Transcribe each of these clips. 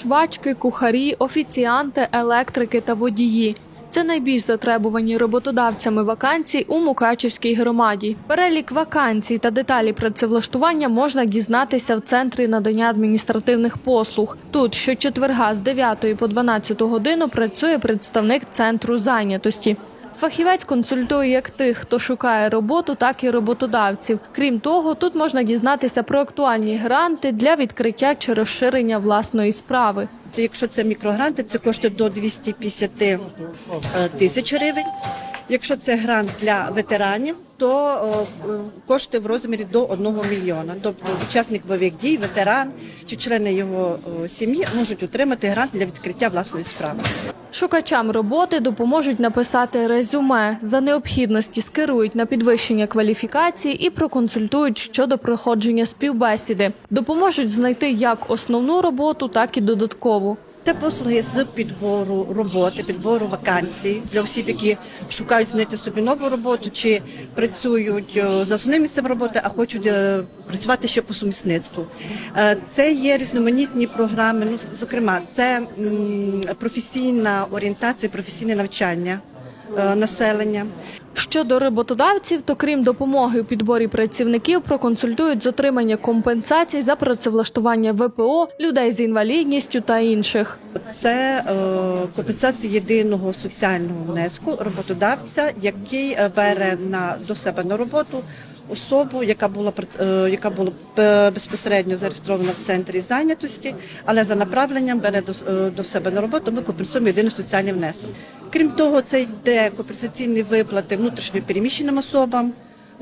швачки, кухарі, офіціанти, електрики та водії. Це найбільш затребувані роботодавцями вакансій у Мукачівській громаді. Перелік вакансій та деталі працевлаштування можна дізнатися в центрі надання адміністративних послуг. Тут щочетверга з 9 по 12 годину працює представник центру зайнятості. Фахівець консультує як тих, хто шукає роботу, так і роботодавців. Крім того, тут можна дізнатися про актуальні гранти для відкриття чи розширення власної справи. Якщо це мікрогранти, це коштує до 250 е, тисяч гривень. Якщо це грант для ветеранів, то е, кошти в розмірі до 1 мільйона. Тобто учасник бойових дій, ветеран чи члени його е, сім'ї можуть отримати грант для відкриття власної справи. Шукачам роботи допоможуть написати резюме. За необхідності скерують на підвищення кваліфікації і проконсультують щодо проходження співбесіди. Допоможуть знайти як основну роботу, так і додаткову. Це послуги з підбору роботи, підбору вакансій для осіб, які шукають знайти собі нову роботу чи працюють е, за основним місцем роботи, а хочуть е, працювати ще по сумісництву. Е, Це є різноманітні програми. Ну, зокрема, це професійна орієнтація, професійне навчання населення. Щодо роботодавців, то крім допомоги у підборі працівників, проконсультують з отримання компенсацій за працевлаштування ВПО, людей з інвалідністю та інших. Це е, компенсація єдиного соціального внеску роботодавця, який е, бере на до себе на роботу особу, яка була е, яка була безпосередньо зареєстрована в центрі зайнятості, але за направленням бере до, до себе на роботу. Ми компенсуємо єдиний соціальний внесок. Крім того, це йде компенсаційні виплати внутрішньо переміщеним особам.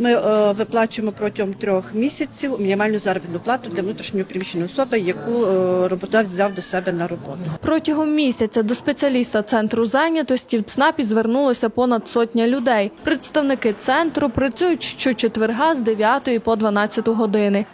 Ми е, виплачуємо протягом трьох місяців мінімальну заробітну плату для внутрішньо переміщеної особи, яку е, роботодавець взяв до себе на роботу. Протягом місяця до спеціаліста центру зайнятості в ЦНАПі звернулося понад сотня людей. Представники центру працюють щочетверга з 9 по 12 години.